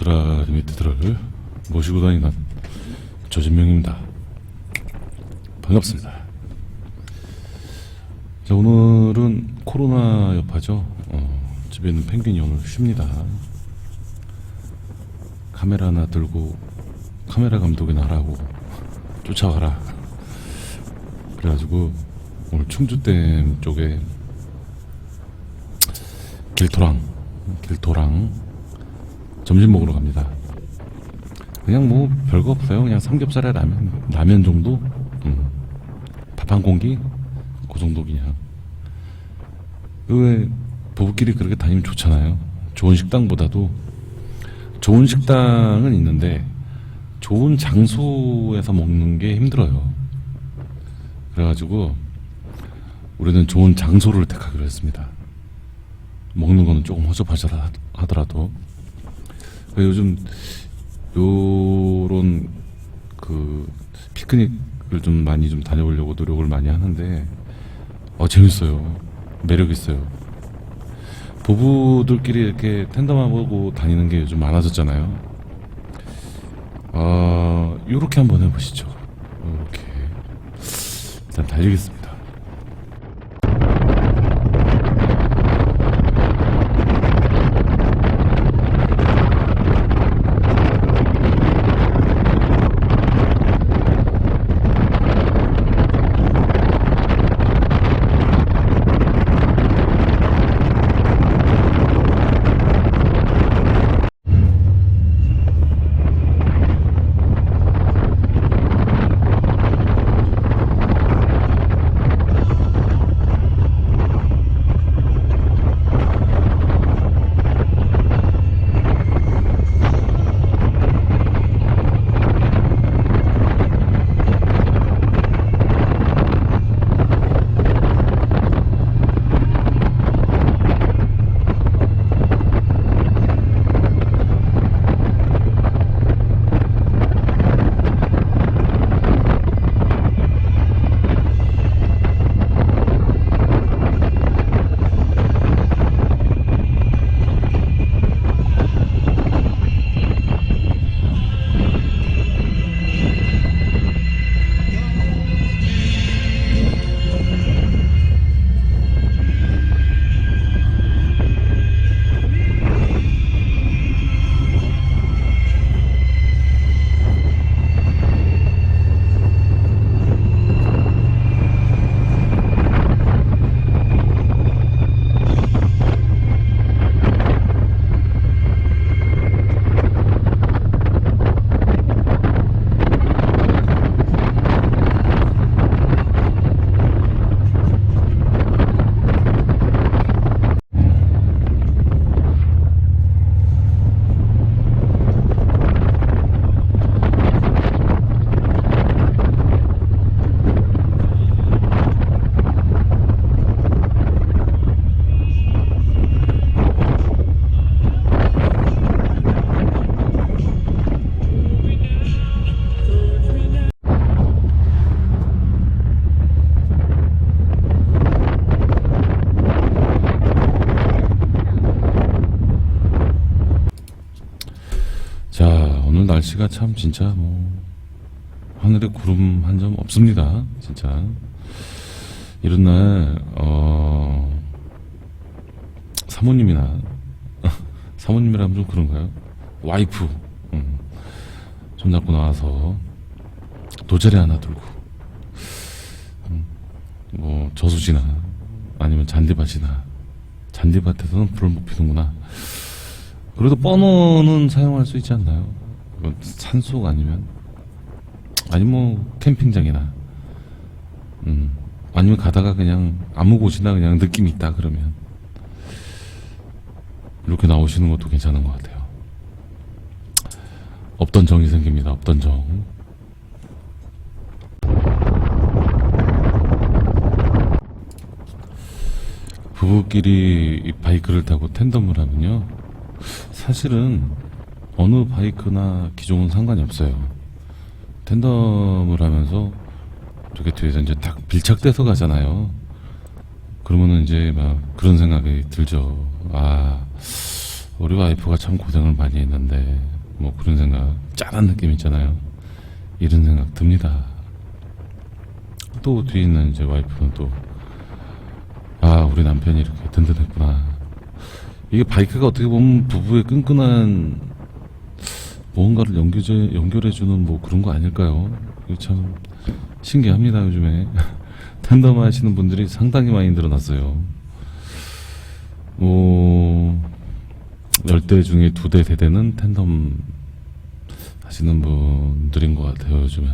울트라 리미티드를 모시고 다니는 조진명입니다. 반갑습니다. 자, 오늘은 코로나 여파죠. 어, 집에 있는 펭귄이 오늘 쉽니다. 카메라 하나 들고 카메라 감독이 나라고 쫓아가라. 그래가지고 오늘 충주댐 쪽에 길토랑 길토랑 점심 먹으러 갑니다. 그냥 뭐 별거 없어요. 그냥 삼겹살에 라면 라면 정도, 음. 밥한 공기 그 정도 그냥. 왜 부부끼리 그렇게 다니면 좋잖아요. 좋은 식당보다도 좋은 식당은 있는데 좋은 장소에서 먹는 게 힘들어요. 그래가지고 우리는 좋은 장소를 택하기로 했습니다. 먹는 거는 조금 허접하더라 하더라도 그 요즘 요런 그 피크닉을 좀 많이 좀 다녀보려고 노력을 많이 하는데 어 재밌어요. 매력 있어요. 부부들끼리 이렇게 텐덤하고 다니는 게 요즘 많아졌잖아요. 어 요렇게 한번 해보시죠. 요렇게 일단 달리겠습니다 날씨가 참 진짜 뭐 하늘에 구름 한 점 없습니다. 진짜 이런 날 어, 사모님이나 사모님이라면 좀 그런가요? 와이프 음, 손잡고 나와서 돗자리 하나 들고 음, 뭐 저수지나 아니면 잔디밭이나 잔디밭에서는 불을 못 피우는구나. 그래도 버너는 사용할 수 있지 않나요? 이건 산속 아니면 아니 뭐 캠핑장이나 음 아니면 가다가 그냥 아무 곳이나 그냥 느낌이 있다 그러면 이렇게 나오시는 것도 괜찮은 것 같아요. 없던 정이 생깁니다. 없던 정. 부부끼리 이 바이크를 타고 텐덤을 하면요. 사실은 어느 바이크나 기종은 상관이 없어요. 텐덤을 하면서 이렇게 뒤에서 이제 딱 밀착돼서 가잖아요. 그러면은 이제 막 그런 생각이 들죠. 아, 우리 와이프가 참 고생을 많이 했는데 뭐 그런 생각 짠한 느낌 있잖아요 이런 생각 듭니다 또 뒤에 있는 이제 와이프는 또 아 우리 남편이 이렇게 든든했구나 이게 바이크가 어떻게 보면 부부의 끈끈한 무언가를 연결해, 연결해주는 뭐 그런 거 아닐까요? 참 신기합니다, 요즘에. 텐덤 하시는 분들이 상당히 많이 늘어났어요. 뭐, 열대 중에 두 대, 세 대는 텐덤 하시는 분들인 것 같아요, 요즘에.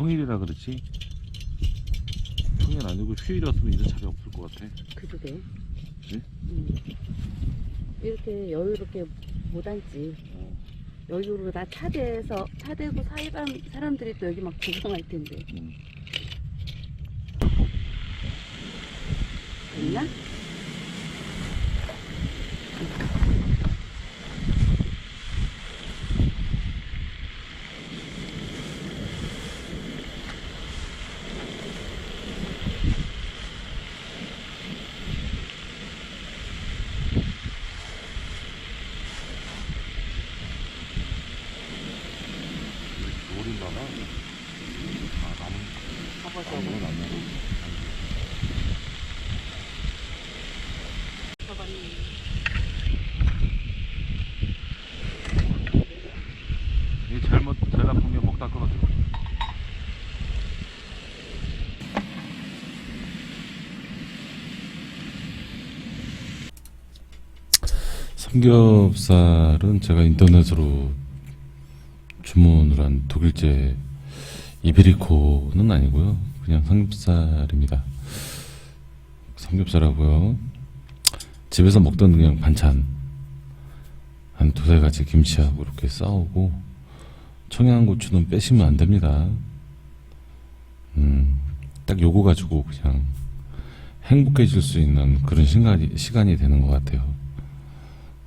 평일이라 그렇지? 평일 아니고 휴일이었으면 이런 차례 없을 것 같아. 그러게. 네? 음. 이렇게 여유롭게 못 앉지. 어. 여유로 다 차대에서 차대고 사이방 사람들이 또 여기 막 구경할 텐데. 음. 됐나? 좋아 나무다가 아 나무 접어서 나무는 안 나무. 접었니? 이 잘못 잘 나쁜 게 먹다 끊어져. 삼겹살은 제가 인터넷으로 주문을 한 독일제 이베리코는 아니고요. 그냥 삼겹살입니다. 삼겹살하고요. 집에서 먹던 그냥 반찬 한 두세 가지 김치하고 이렇게 싸우고 청양고추는 빼시면 안 됩니다. 음, 딱 요거 가지고 그냥 행복해질 수 있는 그런 시간이, 시간이 되는 것 같아요.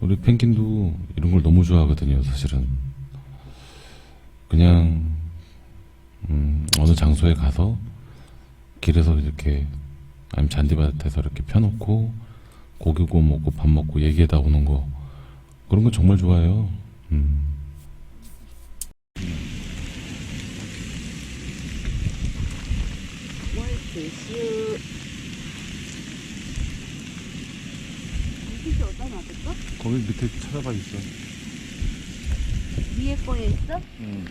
우리 펭귄도 이런 걸 너무 좋아하거든요, 사실은. 그냥, 음, 어느 장소에 가서 길에서 이렇게, 아니면 잔디밭에서 이렇게 펴놓고 고기 구워 먹고 밥 먹고 얘기하다 오는 거, 그런 거 정말 좋아해요. 음. 월 이게 어디다 놔뒀어? 거기 밑에 찾아봐 있어. 위에 거에 있어? 응.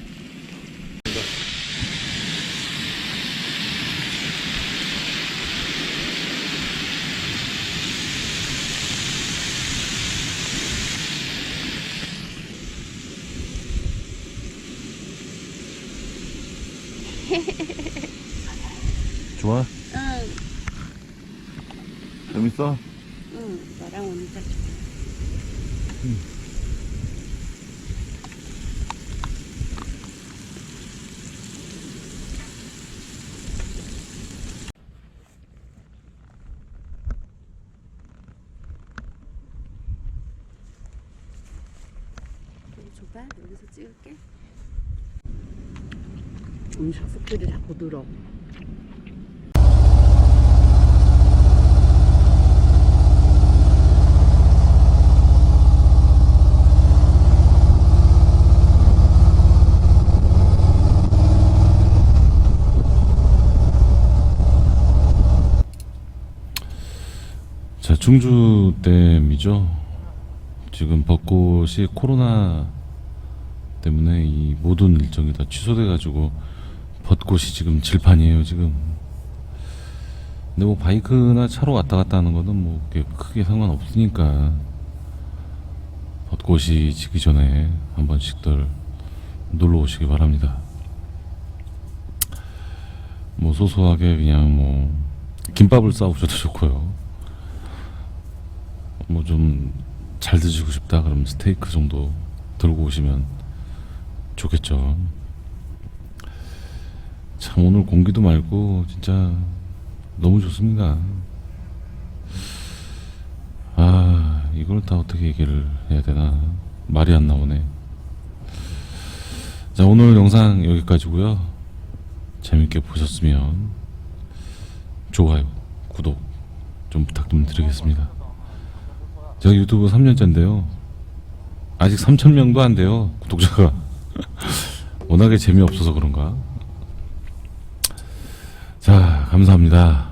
좋아? 응, 재밌어? 응, 너랑 오니까 여기 줘봐, 여기서 찍을게. 음, 샥스들이 자꾸 늘어. 자, 중주댐이죠. 지금 벚꽃이 코로나 때문에 이 모든 일정이 다 취소돼 가지고 벚꽃이 지금 질판이에요, 지금. 근데 뭐 바이크나 차로 왔다 갔다 하는 거는 뭐 크게 상관없으니까 벚꽃이 지기 전에 한 번씩들 놀러 오시기 바랍니다. 뭐 소소하게 그냥 뭐 김밥을 싸우셔도 좋고요. 뭐 좀 잘 드시고 싶다 그러면 스테이크 정도 들고 오시면 좋겠죠. 참 오늘 공기도 맑고 진짜 너무 좋습니다. 아 이걸 다 어떻게 얘기를 해야 되나 말이 안 나오네. 자 오늘 영상 여기까지고요. 재밌게 보셨으면 좋아요, 구독 좀 부탁 좀 드리겠습니다. 제가 유튜브 3년째인데요. 아직 3,000명도 안 돼요. 구독자가. 워낙에 재미없어서 그런가. 자, 감사합니다.